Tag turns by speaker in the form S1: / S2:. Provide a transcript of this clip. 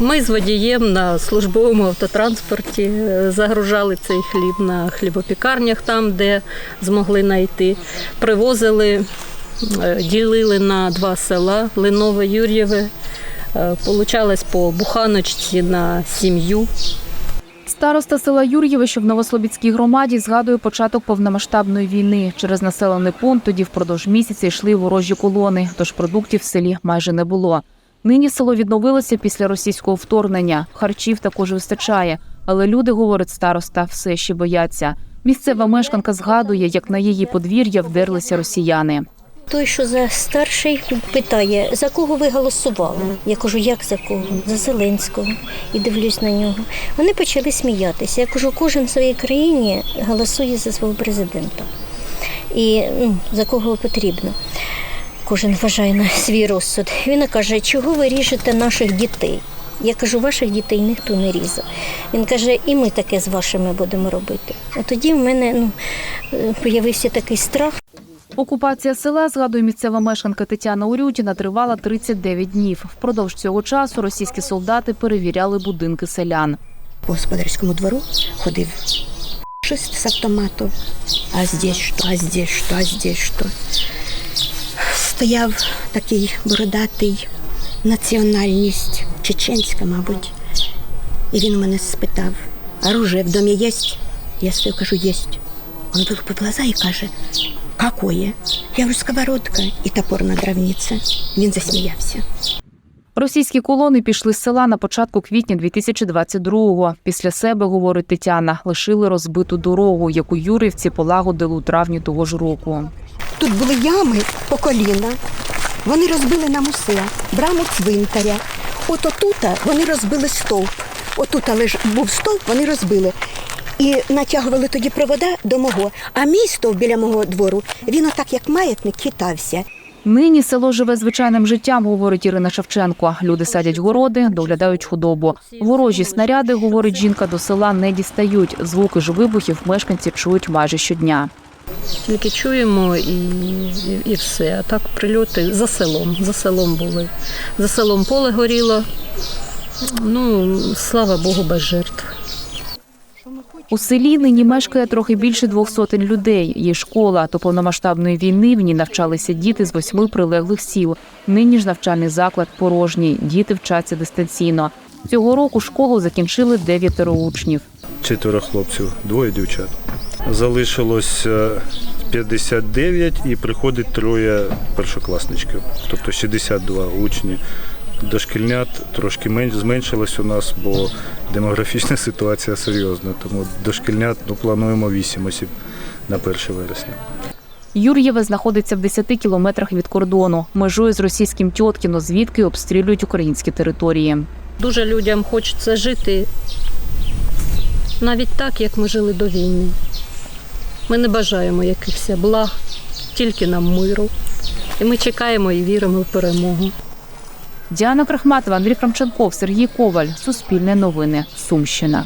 S1: Ми з водієм на службовому автотранспорті е, загружали цей хліб на хлібопікарнях, там, де змогли знайти. Привозили, е, ділили на два села Линове, Юр'єве. Е, Получалось по буханочці на сім'ю.
S2: Староста села Юр'єве, що в Новослобідській громаді, згадує початок повномасштабної війни. Через населений пункт тоді впродовж місяця йшли ворожі колони, тож продуктів в селі майже не було. Нині село відновилося після російського вторгнення. Харчів також вистачає, але люди, говорить староста, все ще бояться. Місцева мешканка згадує, як на її подвір'я вдерлися росіяни.
S3: Той, що за старший, питає, за кого ви голосували? Я кажу, як за кого? За Зеленського. І дивлюсь на нього. Вони почали сміятися. Я кажу, кожен в своїй країні голосує за свого президента. І ну, за кого потрібно. Кожен вважає на свій розсуд. Він каже, чого ви ріжете наших дітей? Я кажу, ваших дітей ніхто не різав. Він каже, і ми таке з вашими будемо робити. А тоді в мене ну, появився такий страх.
S2: Окупація села, згадує місцева мешканка Тетяна Урютіна, тривала 39 днів. Впродовж цього часу російські солдати перевіряли будинки селян.
S4: по господарському двору ходив щось з автомату. А здесь що, а здесь що, а здесь що. Стояв такий бородатий національність, чеченська, мабуть. І він мене спитав, оружие в домі є? Я стою, кажу, єсть. Он вилупив глаза і каже, какое? Я говорю, сковородка і топорна дровниця. Він засміявся.
S2: Російські колони пішли з села на початку квітня 2022-го. Після себе, говорить Тетяна, лишили розбиту дорогу, яку юрівці полагодили у травні того ж року.
S4: Тут були ями по коліна. Вони розбили нам усе, браму цвинтаря. От отута вони розбили стовп. Отута лиш був стовп, вони розбили. І натягували тоді провода до мого. А мій стовп біля мого двору, він отак, як маятник, хитався.
S2: Нині село живе звичайним життям, говорить Ірина Шевченко. Люди садять городи, доглядають худобу. Ворожі снаряди, говорить жінка, до села не дістають. Звуки ж вибухів мешканці чують майже щодня.
S1: Тільки чуємо і, і, і все. А так прильоти за селом. За селом були. За селом поле горіло. Ну, слава Богу, без жертв.
S2: У селі нині мешкає трохи більше двох сотень людей. Є школа. До повномасштабної війни в ній навчалися діти з восьми прилеглих сіл. Нині ж навчальний заклад порожній. Діти вчаться дистанційно. Цього року школу закінчили дев'ятеро учнів.
S5: четверо хлопців, двоє дівчат. Залишилось е, 59 і приходить троє першокласничків, тобто 62 учні. Дошкільнят трошки менш зменшилось у нас, бо демографічна ситуація серйозна. Тому дошкільнят ну, плануємо 8 осіб на 1 вересня.
S2: Юр'єве знаходиться в 10 кілометрах від кордону. Межує з російським Тьоткіно, звідки обстрілюють українські території.
S1: Дуже людям хочеться жити навіть так, як ми жили до війни. Ми не бажаємо якихось благ, тільки нам миру. І ми чекаємо і віримо в перемогу.
S2: Діана Крахматова, Андрій Крамченков, Сергій Коваль. Суспільне новини. Сумщина.